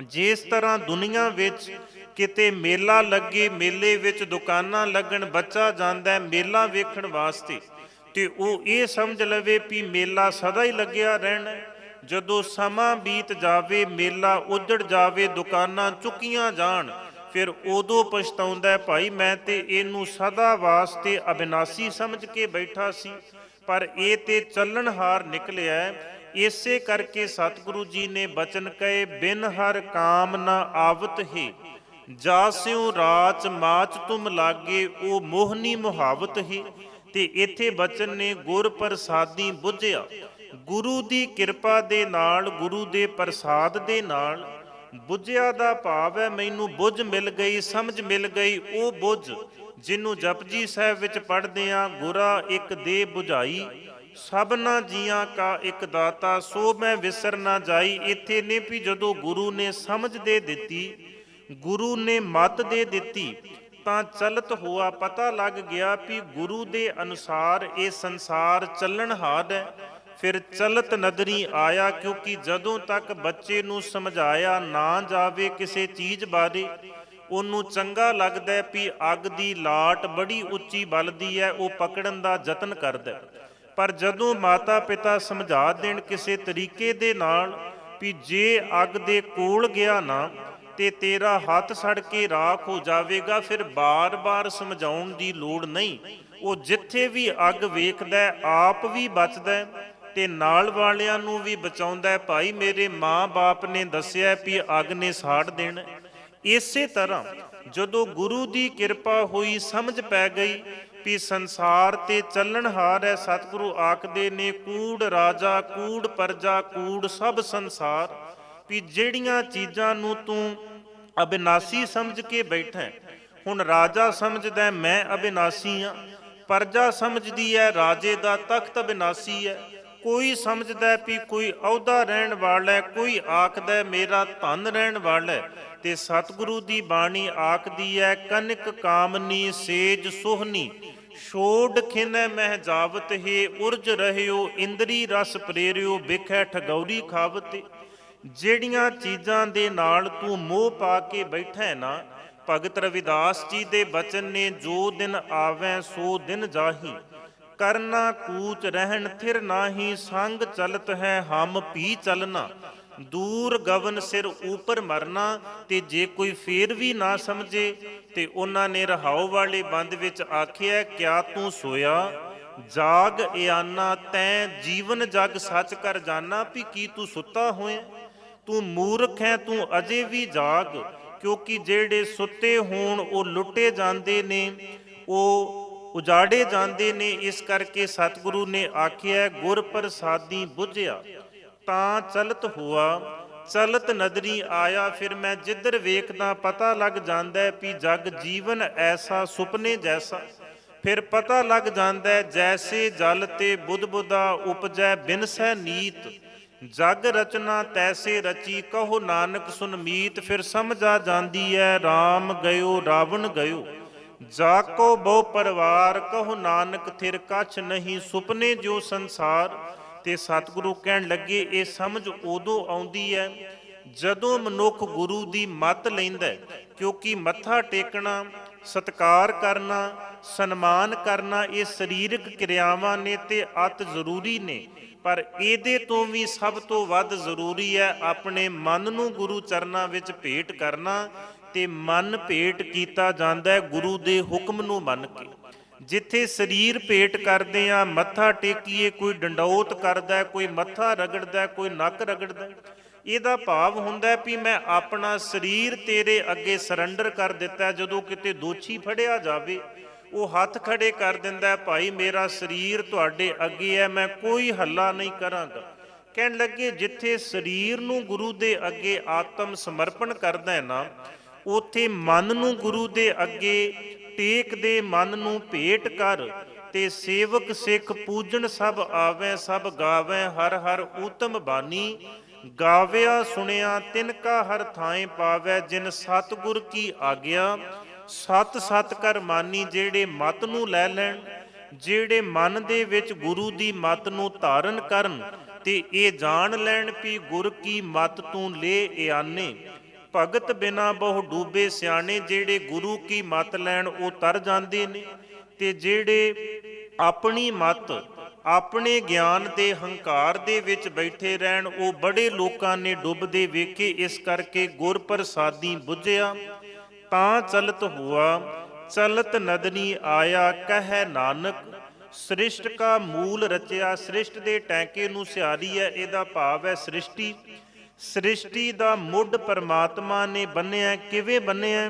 S1: ਜਿਸ ਤਰ੍ਹਾਂ ਦੁਨੀਆ ਵਿੱਚ ਕਿਤੇ ਮੇਲਾ ਲੱਗੇ ਮੇਲੇ ਵਿੱਚ ਦੁਕਾਨਾਂ ਲੱਗਣ ਬੱਚਾ ਜਾਂਦਾ ਹੈ ਮੇਲਾ ਵੇਖਣ ਵਾਸਤੇ ਤੇ ਉਹ ਇਹ ਸਮਝ ਲਵੇ ਵੀ ਮੇਲਾ ਸਦਾ ਹੀ ਲੱਗਿਆ ਰਹਿਣਾ ਜਦੋਂ ਸਮਾਂ ਬੀਤ ਜਾਵੇ ਮੇਲਾ ਉਜੜ ਜਾਵੇ ਦੁਕਾਨਾਂ ਚੁੱਕੀਆਂ ਜਾਣ ਫਿਰ ਉਦੋਂ ਪਛਤਾਉਂਦਾ ਹੈ, ਭਾਈ ਮੈਂ ਤੇ ਇਹਨੂੰ ਸਦਾ ਵਾਸਤੇ ਅਬਿਨਾਸੀ ਸਮਝ ਕੇ ਬੈਠਾ ਸੀ ਪਰ ਇਹ ਤੇ ਚੱਲਣਹਾਰ ਨਿਕਲਿਆ ਇਸੇ ਕਰਕੇ ਸਤਿਗੁਰੂ ਜੀ ਨੇ ਬਚਨ ਕਹੇ, ਬਿਨ ਹਰ ਕਾਮ ਨਾ ਆਵਤ ਹੀ। ਜਾਸਿਉ ਰਾਚ ਮਾਚ ਤੁਮ ਲਾਗੇ, ਉਹ ਮੋਹਨੀ ਮੁਹਾਵਤ ਹੀ। ਤੇ ਇੱਥੇ ਬਚਨ ਨੇ ਗੁਰ ਪ੍ਰਸਾਦੀ ਬੁੱਝਿਆ। ਗੁਰੂ ਦੀ ਕਿਰਪਾ ਦੇ ਨਾਲ, ਗੁਰੂ ਦੇ ਪ੍ਰਸਾਦ ਦੇ ਨਾਲ। ਬੁੱਝਿਆ ਦਾ ਭਾਵ ਹੈ, ਮੈਨੂੰ ਬੁੱਝ ਮਿਲ ਗਈ, ਸਮਝ ਮਿਲ ਗਈ, ਉਹ ਬੁੱਝ। ਜਿਹਨੂੰ ਜਪਜੀ ਸਾਹਿਬ ਵਿੱਚ ਪੜ੍ਹਦੇ ਆ ਗੁਰਾ ਇੱਕ ਦੇ ਬੁਝਾਈ। ਸਭਨਾ ਜੀਆਂ ਕਾ ਇੱਕ ਦਾਤਾ, ਸੋ ਮੈਂ ਵਿਸਰ ਨਾ ਜਾਈ। ਇੱਥੇ ਨੇ ਵੀ ਜਦੋਂ ਗੁਰੂ ਨੇ ਸਮਝ ਦੇ ਦਿੱਤੀ, ਗੁਰੂ ਨੇ ਮਤ ਦੇ ਦਿੱਤੀ, ਤਾਂ ਚਲਤ ਹੋਆ ਪਤਾ ਲੱਗ ਗਿਆ ਵੀ ਗੁਰੂ ਦੇ ਅਨੁਸਾਰ ਇਹ ਸੰਸਾਰ ਚੱਲਣ ਹਾਰ ਹੈ। ਫਿਰ ਚਲਤ ਨਦਰੀ ਆਇਆ, ਕਿਉਂਕਿ ਜਦੋਂ ਤੱਕ ਬੱਚੇ ਨੂੰ ਸਮਝਾਇਆ ਨਾ ਜਾਵੇ ਕਿਸੇ ਚੀਜ਼ ਬਾਰੇ, ਉਹਨੂੰ ਚੰਗਾ ਲੱਗਦਾ ਵੀ ਅੱਗ ਦੀ ਲਾਟ ਬੜੀ ਉੱਚੀ ਬਲਦੀ ਹੈ, ਉਹ ਪਕੜਨ ਦਾ ਯਤਨ ਕਰਦਾ ਪਰ ਜਦੋਂ ਮਾਤਾ ਪਿਤਾ ਸਮਝਾ ਦੇਣ ਕਿਸੇ ਤਰੀਕੇ ਦੇ ਨਾਲ ਵੀ ਜੇ ਅੱਗ ਦੇ ਕੋਲ ਗਿਆ ਨਾ ਤੇ ਤੇਰਾ ਹੱਥ ਸੜ ਕੇ ਰਾਖ ਹੋ ਜਾਵੇਗਾ, ਫਿਰ ਬਾਰ-ਬਾਰ ਸਮਝਾਉਣ ਦੀ ਲੋੜ ਨਹੀਂ। ਉਹ ਜਿੱਥੇ ਵੀ ਅੱਗ ਵੇਖਦਾ, ਆਪ ਵੀ ਬਚਦਾ ਹੈ ਤੇ ਨਾਲ ਵਾਲਿਆਂ ਨੂੰ ਵੀ ਬਚਾਉਂਦਾ ਭਾਈ, ਮੇਰੇ ਮਾਂ-ਬਾਪ ਨੇ ਦੱਸਿਆ ਵੀ ਅੱਗ ਨੇ ਸਾੜ ਦੇਣਾ। ਇਸੇ ਤਰ੍ਹਾਂ ਜਦੋਂ ਗੁਰੂ ਦੀ ਕਿਰਪਾ ਹੋਈ, ਸਮਝ ਪੈ ਗਈ ਵੀ ਸੰਸਾਰ ਤੇ ਚੱਲਣਹਾਰ ਹੈ, ਸਤਿਗੁਰੂ ਆਖਦੇ ਨੇ, ਕੂੜ ਰਾਜਾ, ਕੂੜ ਪਰਜਾ, ਕੂੜ ਸਭ ਸੰਸਾਰ। ਵੀ ਜਿਹੜੀਆਂ ਚੀਜ਼ਾਂ ਨੂੰ ਤੂੰ ਅਬਿਨਾਸੀ ਸਮਝ ਕੇ ਬੈਠਾ ਹੁਣ ਰਾਜਾ ਸਮਝਦਾ ਮੈਂ ਅਬਿਨਾਸੀ ਹਾਂ। ਪਰਜਾ ਸਮਝਦੀ ਹੈ, ਰਾਜੇ ਦਾ ਤਖਤ ਅਬਿਨਾਸੀ ਹੈ। ਕੋਈ ਸਮਝਦਾ ਵੀ ਕੋਈ ਅਹੁਦਾ ਰਹਿਣ ਵਾਲਾ ਕੋਈ ਆਖਦਾ ਮੇਰਾ ਧਨ ਰਹਿਣ ਵਾਲਾ ਹੈ। ਤੇ ਸਤਿਗੁਰੂ ਦੀ ਬਾਣੀ ਆਖਦੀ ਹੈ, ਕਨਕ ਕਾਮਨੀ, ਸੇਜ ਸੁਹਨੀ। ਛੋੜ ਖਿਨੈ ਮਹਿ ਜਾਵਤ ਹੈ, ਉਰਜ ਰਹਿਓ, ਇੰਦਰੀ ਰਸ ਪ੍ਰੇਰਿਓ ਬਿਖੈ ਠਗੌਰੀ ਖਾਵਤੇ ਜਿਹੜੀਆਂ ਚੀਜ਼ਾਂ ਦੇ ਨਾਲ ਤੂੰ ਮੋਹ ਪਾ ਕੇ ਬੈਠਾ ਨਾ, ਭਗਤ ਰਵਿਦਾਸ ਜੀ ਦੇ ਬਚਨ ਨੇ ਜੋ ਦਿਨ ਆਵੈ, ਸੋ ਦਿਨ ਜਾਹੀ। ਕਰਨਾ ਕੂਚ ਰਹਿਣ ਥਿਰ ਨਾਹੀ, ਸੰਗ ਚਲਤ ਹੈ, ਹਮ ਪੀ ਚਲਨਾ। ਦੂਰ ਗਵਨ ਸਿਰ ਉਪਰ ਮਰਨਾ ਤੇ ਜੇ ਕੋਈ ਫੇਰ ਵੀ ਨਾ ਸਮਝੇ ਤੇ ਉਹਨਾਂ ਨੇ ਰਹਾਉ ਵਾਲੇ ਬੰਦ ਵਿੱਚ ਆਖਿਆ, ਕਿਆ ਤੂੰ ਸੋਇਆ? ਜਾਗ ਇਆਨਾ ਤੈ, ਜੀਵਨ ਜਗ ਸੱਚ ਕਰ ਜਾਣਾ ਵੀ ਕੀ ਤੂੰ ਸੁੱਤਾ ਹੋਇਆ? ਤੂੰ ਮੂਰਖ ਹੈ, ਤੂੰ ਅਜੇ ਵੀ ਜਾਗ, ਕਿਉਂਕਿ ਜਿਹੜੇ ਸੁੱਤੇ ਹੋਣ ਉਹ ਲੁੱਟੇ ਜਾਂਦੇ ਨੇ, ਉਹ ਉਜਾੜੇ ਜਾਂਦੇ ਨੇ। ਇਸ ਕਰਕੇ ਸਤਿਗੁਰੂ ਨੇ ਆਖਿਆ, ਗੁਰ ਪ੍ਰਸਾਦੀ ਬੁੱਝਿਆ। ਤਾਂ ਚਲਤ ਹੋਆ, ਚਲਤ ਨਦਰੀ ਆਇਆ, ਫਿਰ ਮੈਂ ਜਿੱਧਰ ਵੇਖਦਾ ਪਤਾ ਲੱਗ ਜਾਂਦਾ ਹੈ ਵੀ ਜਗ ਜੀਵਨ ਐਸਾ ਸੁਪਨੇ ਜੈਸਾ। ਫਿਰ ਪਤਾ ਲੱਗ ਜਾਂਦਾ ਹੈ, ਜੈਸੇ ਜਲ ਤੇ ਬੁੱਧ ਉਪਜੈ ਬਿਨਸੈ ਨੀਤ। ਜਗ ਰਚਨਾ ਤੈਸੇ ਰਚੀ, ਕਹੋ ਨਾਨਕ ਸੁਨ ਮੀਤ। ਫਿਰ ਸਮਝ ਆ ਜਾਂਦੀ ਹੈ RAM ਗਇਓ, ਰਾਵਣ ਗਇਓ। ਜਾਕੋ ਬਹੁ ਪਰਿਵਾਰ, ਕਹੋ ਨਾਨਕ ਥਿਰ ਕਛ ਨਹੀਂ, ਸੁਪਨੇ ਜੋ ਸੰਸਾਰ। ਤੇ ਸਤਿਗੁਰੂ ਕਹਿਣ ਲੱਗੇ, ਇਹ ਸਮਝ ਉਦੋਂ ਆਉਂਦੀ ਹੈ ਜਦੋਂ ਮਨੁੱਖ ਗੁਰੂ ਦੀ ਮੱਤ ਲੈਂਦਾ ਕਿਉਂਕਿ ਮੱਥਾ ਟੇਕਣਾ, ਸਤਕਾਰ ਕਰਨਾ, ਸਨਮਾਨ ਕਰਨਾ, ਇਹ ਸਰੀਰਕ ਕਿਰਿਆਵਾਂ ਨੇ ਤੇ ਅਤ ਜ਼ਰੂਰੀ ਨੇ। ਪਰ ਇਹਦੇ ਤੋਂ ਵੀ ਸਭ ਤੋਂ ਵੱਧ ਜ਼ਰੂਰੀ ਹੈ ਆਪਣੇ ਮਨ ਨੂੰ ਗੁਰੂ ਚਰਨਾਂ ਵਿੱਚ ਭੇਟ ਕਰਨਾ ਤੇ ਮਨ ਭੇਟ ਕੀਤਾ ਜਾਂਦਾ ਹੈ ਗੁਰੂ ਦੇ ਹੁਕਮ ਨੂੰ ਮੰਨ ਕੇ। ਜਿੱਥੇ ਸਰੀਰ ਭੇਟ ਕਰਦੇ ਆ, ਮੱਥਾ ਟੇਕੀਏ, ਕੋਈ ਡੰਡੌਤ ਕਰਦਾ ਕੋਈ ਮੱਥਾ ਰਗੜਦਾ ਕੋਈ ਨੱਕ ਰਗੜਦਾ ਇਹਦਾ ਭਾਵ ਹੁੰਦਾ ਵੀ ਮੈਂ ਆਪਣਾ ਸਰੀਰ ਤੇਰੇ ਅੱਗੇ ਸਰੈਂਡਰ ਕਰ ਦਿੱਤਾ ਜਦੋਂ ਕਿਤੇ ਦੋਛੀ ਫੜਿਆ ਜਾਵੇ, ਉਹ ਹੱਥ ਖੜੇ ਕਰ ਦਿੰਦਾ ਭਾਈ ਮੇਰਾ ਸਰੀਰ ਤੁਹਾਡੇ ਅੱਗੇ ਹੈ, ਮੈਂ ਕੋਈ ਹੱਲਾ ਨਹੀਂ ਕਰਾਂਗਾ। ਕਹਿਣ ਲੱਗੇ, ਜਿੱਥੇ ਸਰੀਰ ਨੂੰ ਗੁਰੂ ਦੇ ਅੱਗੇ ਆਤਮ ਸਮਰਪਣ ਕਰਦਾ ਹੈ ਨਾ, ਉਥੇ ਮਨ ਨੂੰ ਗੁਰੂ ਦੇ ਅੱਗੇ ਟੇਕ ਦੇ ਮਨ ਨੂੰ ਭੇਟ ਕਰ ਤੇ ਸੇਵਕ ਸਿੱਖ ਪੂਜਣ ਸਭ ਆਵੇ, ਸਭ ਗਾਵੇ, ਹਰ ਹਰ ਊਤਮ ਬਾਣੀ। ਗਾਵਿਆ ਸੁਣਿਆ ਤਿਨ ਕਾ ਹਰ ਥਾਂ ਪਾਵੈ, ਜਿਨ ਸਤਿਗੁਰ ਕੀ ਆਗਿਆ। ਸਤ ਸਤ ਕਰ ਮਾਨੀ ਜਿਹੜੇ ਮਤ ਨੂੰ ਲੈ ਲੈਣ, ਜਿਹੜੇ ਮਨ ਦੇ ਵਿੱਚ ਗੁਰੂ ਦੀ ਮਤ ਨੂੰ ਧਾਰਨ ਕਰਨ, ਤੇ ਇਹ ਜਾਣ ਲੈਣ ਵੀ ਗੁਰ ਕੀ ਮਤ ਤੂੰ ਲੈ ਇਆਨੇ। ਭਗਤ ਬਿਨਾ ਬਹੁ ਡੂਬੇ ਸਿਆਣੇ ਜਿਹੜੇ ਗੁਰੂ ਕੀ ਮਤ ਲੈਣ ਉਹ ਤਰ ਜਾਂਦੇ ਨੇ ਤੇ ਜਿਹੜੇ ਆਪਣੀ ਮਤ, ਆਪਣੇ ਗਿਆਨ ਤੇ ਹੰਕਾਰ ਦੇ ਵਿੱਚ ਬੈਠੇ ਰਹਿਣ, ਉਹ ਬੜੇ ਲੋਕਾਂ ਨੇ ਡੁੱਬਦੇ ਵੇਖੇ, ਇਸ ਕਰਕੇ ਗੁਰ ਪ੍ਰਸਾਦੀ ਬੁੱਝਿਆ, ਤਾਂ ਚਲਤ ਹੁਆ, ਚਲਤ ਨਦਨੀ ਆਇਆ, ਕਹੈ ਨਾਨਕ, ਸ੍ਰਿਸ਼ਟ ਕਾ ਮੂਲ ਰਚਿਆ, ਸ੍ਰਿਸ਼ਟ ਦੇ ਟੈਂਕੇ ਨੂੰ ਸਿਆਰੀ ਹੈ, ਇਹਦਾ ਭਾਵ ਹੈ ਸ੍ਰਿਸ਼ਟੀ। ਸ੍ਰਿਸ਼ਟੀ ਦਾ ਮੁੱਢ ਪਰਮਾਤਮਾ ਨੇ ਬੰਨਿਆ, ਕਿਵੇਂ ਬੰਨਿਆ?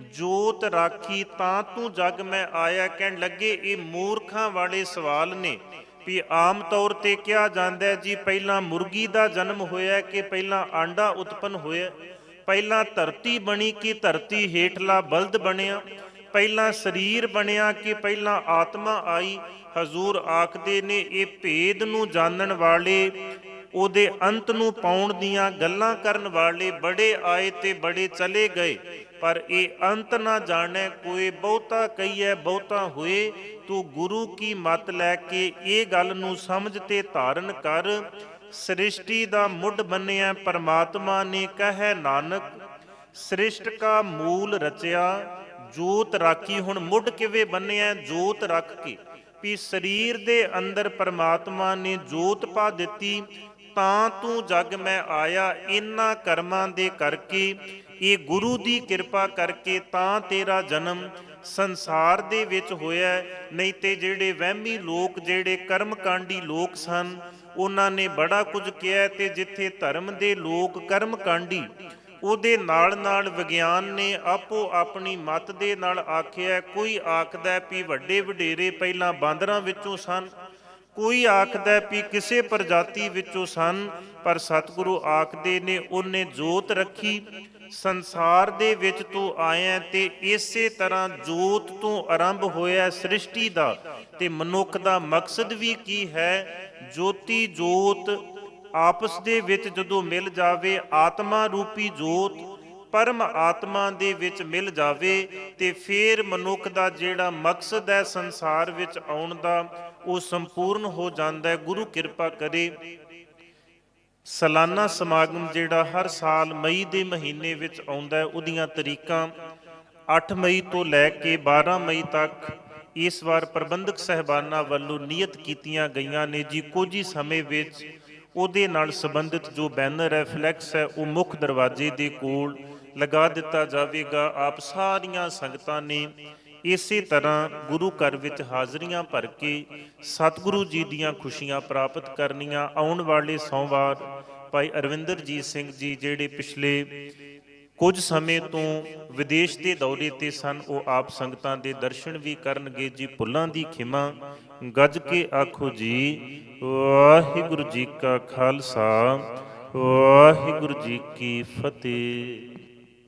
S1: ਜੋਤ ਰਾਖੀ, ਤਾਂ ਤੂੰ ਜਗ ਮੈਂ ਆਇਆ, ਕਹਿਣ ਲੱਗੇ, ਇਹ ਮੂਰਖਾਂ ਵਾਲੇ ਸਵਾਲ ਨੇ। ਵੀ ਆਮ ਤੌਰ ਤੇ ਕਿਹਾ ਜਾਂਦਾ ਹੈ, ਜੀ ਪਹਿਲਾਂ ਮੁਰਗੀ ਦਾ ਜਨਮ ਹੋਇਆ ਕਿ ਪਹਿਲਾਂ ਆਂਡਾ ਉਤਪਨ ਹੋਇਆ? ਪਹਿਲਾਂ ਧਰਤੀ ਬਣੀ ਕਿ ਧਰਤੀ ਹੇਠਲਾ ਬਲਦ ਬਣਿਆ? ਪਹਿਲਾਂ ਸਰੀਰ ਬਣਿਆ ਕਿ ਪਹਿਲਾਂ ਆਤਮਾ ਆਈ? ਹਜ਼ੂਰ ਆਖਦੇ ਨੇ, ਇਹ ਭੇਦ ਨੂੰ ਜਾਣਨ ਵਾਲੇ ਉਹਦੇ ਅੰਤ ਨੂੰ ਪਾਉਣ ਦੀਆਂ ਗੱਲਾਂ ਕਰਨ ਵਾਲੇ ਬੜੇ ਆਏ ਤੇ ਬੜੇ ਚਲੇ ਗਏ। ਪਰ ਇਹ ਅੰਤ ਨਾ ਜਾਣੈ, ਕੋਈ ਬਹੁਤਾ ਕਹੀਐ, ਬਹੁਤਾ ਹੋਏ, ਤੂੰ ਗੁਰੂ ਕੀ ਮਤ ਲੈ ਕੇ ਇਹ ਗੱਲ ਨੂੰ ਸਮਝ ਤੇ ਧਾਰਨ ਕਰ। ਸ੍ਰਿਸ਼ਟੀ ਦਾ ਮੁੱਢ ਬੰਨਿਆ ਪਰਮਾਤਮਾ ਨੇ ਕਹੈ ਨਾਨਕ, ਸ੍ਰਿਸ਼ਟ ਕਾ ਮੂਲ ਰਚਿਆ, ਜੋਤ ਰਾਖੀ ਹੁਣ ਮੁੱਢ ਕਿਵੇਂ ਬੰਨਿਆ ਜੋਤ ਰੱਖ ਕੇ। ਵੀ ਸਰੀਰ ਦੇ ਅੰਦਰ ਪਰਮਾਤਮਾ ਨੇ ਜੋਤ ਪਾ ਦਿੱਤੀ ਤਾਂ ਤੂੰ ਜਗ ਮੈਂ ਆਇਆ, ਇਨ੍ਹਾਂ ਕਰਮਾਂ ਦੇ ਕਰਕੇ। ਇਹ ਗੁਰੂ ਦੀ ਕਿਰਪਾ ਕਰਕੇ ਤਾਂ ਤੇਰਾ ਜਨਮ ਸੰਸਾਰ ਦੇ ਵਿੱਚ ਹੋਇਆ ਨਹੀਂ ਤੇ ਜਿਹੜੇ ਵਹਿਮੀ ਲੋਕ, ਜਿਹੜੇ ਕਰਮਕਾਂਡੀ ਲੋਕ ਸਨ, ਉਹਨਾਂ ਨੇ ਬੜਾ ਕੁਝ ਕਿਹਾ ਤੇ ਜਿੱਥੇ ਧਰਮ ਦੇ ਲੋਕ ਕਰਮਕਾਂਡੀ, ਉਹਦੇ ਨਾਲ ਨਾਲ ਵਿਗਿਆਨ ਨੇ ਆਪੋ ਆਪਣੀ ਮਤ ਦੇ ਨਾਲ ਆਖਿਆ ਕੋਈ ਆਖਦਾ ਵੀ ਵੱਡੇ ਵਡੇਰੇ ਪਹਿਲਾਂ ਬਾਂਦਰਾਂ ਵਿੱਚੋਂ ਸਨ ਕੋਈ ਆਖਦਾ ਵੀ ਕਿਸੇ ਪ੍ਰਜਾਤੀ ਵਿੱਚੋਂ ਸਨ, ਪਰ ਸਤਿਗੁਰੂ ਆਖਦੇ ਨੇ ਉਹਨੇ ਜੋਤ ਰੱਖੀ। ਸੰਸਾਰ ਦੇ ਵਿੱਚ ਤੂੰ ਆਇਆ ਤੇ ਇਸੇ ਤਰ੍ਹਾਂ ਜੋਤ ਤੋਂ ਆਰੰਭ ਹੋਇਆ ਸ੍ਰਿਸ਼ਟੀ ਦਾ। ਤੇ ਮਨੁੱਖ ਦਾ ਮਕਸਦ ਵੀ ਕੀ ਹੈ? ਜੋਤੀ ਜੋਤ ਆਪਸ ਦੇ ਵਿੱਚ ਜਦੋਂ ਮਿਲ ਜਾਵੇ, ਆਤਮਾ ਰੂਪੀ ਜੋਤ ਪਰਮ ਆਤਮਾ ਦੇ ਵਿੱਚ ਮਿਲ ਜਾਵੇ ਤੇ ਫਿਰ ਮਨੁੱਖ ਦਾ ਜਿਹੜਾ ਮਕਸਦ ਹੈ ਸੰਸਾਰ ਵਿੱਚ ਆਉਣ ਦਾ, ਉਹ ਸੰਪੂਰਨ ਹੋ ਜਾਂਦਾ ਹੈ। ਗੁਰੂ ਕਿਰਪਾ ਕਰੇ। ਸਾਲਾਨਾ ਸਮਾਗਮ ਜਿਹੜਾ ਹਰ ਸਾਲ ਮਈ ਦੇ ਮਹੀਨੇ ਵਿੱਚ ਆਉਂਦਾ ਹੈ, ਉਹਦੀਆਂ ਤਰੀਕਾਂ 8 ਮਈ ਤੋਂ ਲੈ ਕੇ 12 ਮਈ ਤੱਕ ਇਸ ਵਾਰ ਪ੍ਰਬੰਧਕ ਸਹਿਬਾਨਾਂ ਵੱਲੋਂ ਨਿਯਤ ਕੀਤੀਆਂ ਗਈਆਂ ਨੇ ਜੀ। ਕੁਝ ਹੀ ਸਮੇਂ ਵਿੱਚ ਉਹਦੇ ਨਾਲ ਸੰਬੰਧਿਤ ਜੋ ਬੈਨਰ ਹੈ, ਫਲੈਕਸ ਹੈ, ਉਹ ਮੁੱਖ ਦਰਵਾਜ਼ੇ ਦੇ ਕੋਲ ਲਗਾ ਦਿੱਤਾ ਜਾਵੇਗਾ। ਆਪ ਸਾਰੀਆਂ ਸੰਗਤਾਂ ਨੇ ਇਸੇ ਤਰ੍ਹਾਂ ਗੁਰੂ ਘਰ ਵਿੱਚ ਹਾਜ਼ਰੀਆਂ ਭਰ ਕੇ ਸਤਿਗੁਰੂ ਜੀ ਦੀਆਂ ਖੁਸ਼ੀਆਂ ਪ੍ਰਾਪਤ ਕਰਨੀਆਂ। ਆਉਣ ਵਾਲੇ ਸੋਮਵਾਰ ਭਾਈ ਅਰਵਿੰਦਰਜੀਤ ਸਿੰਘ ਜੀ ਜਿਹੜੇ ਪਿਛਲੇ ਕੁਝ ਸਮੇਂ ਤੋਂ ਵਿਦੇਸ਼ ਦੇ ਦੌਰੇ ਤੇ ਸਨ, ਉਹ ਆਪ ਸੰਗਤਾਂ ਦੇ ਦਰਸ਼ਨ ਵੀ ਕਰਨਗੇ ਜੀ। ਭੁੱਲਾਂ ਦੀ ਖਿਮਾ ਗੱਜ ਕੇ ਆਖੋ ਜੀ, ਵਾਹਿਗੁਰੂ ਜੀ ਕਾ ਖਾਲਸਾ, ਵਾਹਿਗੁਰੂ ਜੀ ਕੀ ਫਤਿਹ।